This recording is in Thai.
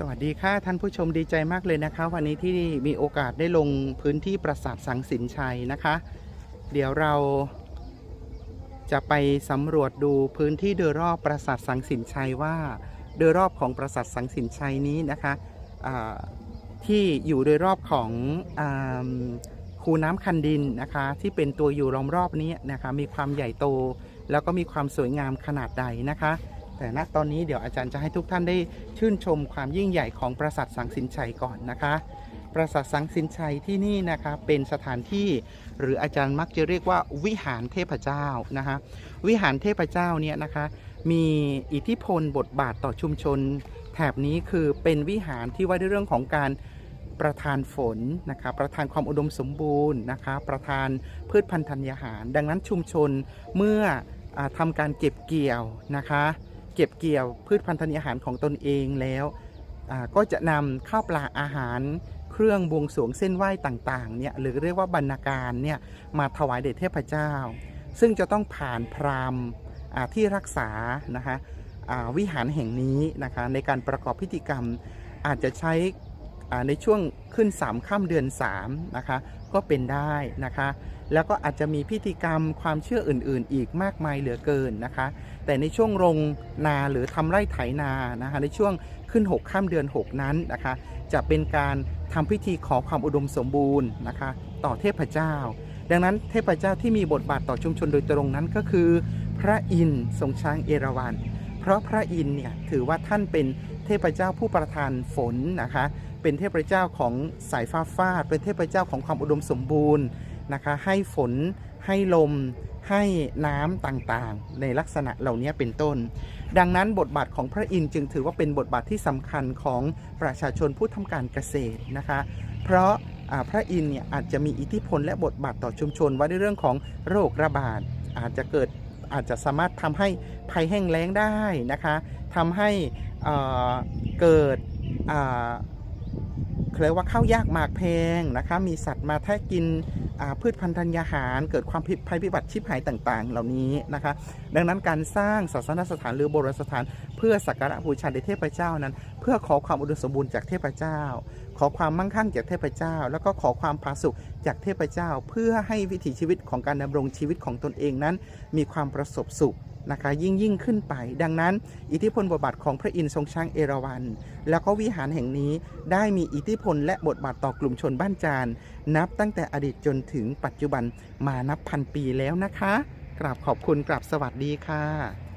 สวัสดีค่ะท่านผู้ชมดีใจมากเลยนะคะ วันนี้ที่มีโอกาสได้ลงพื้นที่ปราสาทสังสินชัยนะคะ เดี๋ยวเราจะไปสำรวจดูพื้นที่โดยรอบปราสาทสังสินชัยว่าโดยรอบของปราสาทสังสินชัยนี้นะคะที่อยู่โดยรอบของอคูน้ำคันดินนะคะ ที่เป็นตัวอยู่ล้อมรอบนี้นะคะ มีความใหญ่โต แล้วก็มีความสวยงามขนาดใดนะคะ แต่ณตอนนี้เดี๋ยวอาจารย์จะให้ทุกท่านได้ชื่นชมความยิ่งใหญ่ของปราสาทสังสินชัยก่อนนะคะปราสาทสังสินชัยที่นี่นะคะเป็นสถานที่หรืออาจารย์มักจะเรียกว่าวิหารเทพเจ้านะคะวิหารเทพเจ้าเนี่ยนะคะมีอิทธิพลบทบาทต่อชุมชน แถบนี้คือเป็นวิหารที่ว่าด้วยเรื่องของการประทานฝนนะคะประทานความอุดมสมบูรณ์นะคะประทานพืชพันธุ์ธัญญาหาร ดังนั้นชุมชนเมื่ออทำการเก็บเกี่ยวนะคะ เก็บเกี่ยวพืชพันธุ์ธัญอาหารของตนเองแล้วก็จะนำข้าวปลาอาหารเครื่องบวงสรวงเส้นไหว้ต่างๆเนี่ยหรือเรียกว่าบรรณาการเนี่ยมาถวายเดชเทพเจ้า ซึ่งจะต้องผ่านพรามที่รักษานะคะวิหารแห่งนี้นะคะในการประกอบพิธีกรรมอาจจะใช้ ในช่วงขึ้น 3ค่ำเดือน3นะคะก็เป็นได้นะคะ แล้วก็อาจจะมีพิธีกรรมความเชื่ออื่นๆ อีกมากมายเหลือเกินนะคะ แต่ในช่วงลงนาหรือทำไร่ไถนานะคะในช่วงขึ้น6ข้ามเดือน 6 นั้นนะคะ จะเป็นการทำพิธีขอความอุดมสมบูรณ์นะคะ ต่อเทพเจ้า ดังนั้นเทพเจ้าที่มีบทบาทต่อชุมชนโดยตรงนั้นก็คือ พระอินทร์ทรงช้างเอราวัณเพราะพระอินทร์เนี่ยถือว่าท่านเป็น เทพเจ้าผู้ประทานฝนนะคะ เป็นเทพเจ้าของสายฟ้าฟาด เป็นเทพเจ้าของความอุดมสมบูรณ์นะคะ ให้ฝน ให้ลม ให้น้ำต่างๆ ในลักษณะเหล่านี้เป็นต้น ดังนั้นบทบาทของพระอินทร์จึงถือว่าเป็นบทบาทที่สำคัญของประชาชนผู้ทำการเกษตรนะคะ เพราะพระอินทร์เนี่ยอาจจะมีอิทธิพลและบทบาทต่อชุมชนว่าในเรื่องของโรคระบาดอาจจะเกิด อาจจะสามารถทำให้ภัยแห้งแล้งได้นะคะทำให้เกิดเรียกว่าข้าวยากหมากแพงนะคะมีสัตว์มาแทะกิน พืชพันธุ์ธัญญาหาร เกิดความผิดภัยพิบัติชิบหายต่าง ๆ เหล่านี้นะคะ ดังนั้นการสร้างศาสนสถานหรือโบราณสถาน เพื่อสักการะบูชาในเทพเจ้านั้น เพื่อขอความอุดมสมบูรณ์จากเทพเจ้า ขอความมั่งคั่งจากเทพเจ้า แล้วก็ขอความผาสุกจากเทพเจ้า เพื่อให้วิถีชีวิตของการดำรงชีวิตของตนเองนั้น มีความประสบสุข นะคะยิ่งยิ่งขึ้นไป ดังนั้น อิทธิพลบทบาทของพระอินทร์ทรงช้างเอราวัณแล้วก็วิหารแห่งนี้ได้มีอิทธิพลและบทบาทต่อกลุ่มชนบ้านจานนับตั้งแต่อดีตจนถึงปัจจุบันมานับพันปีแล้วนะคะกราบขอบคุณกราบสวัสดีค่ะ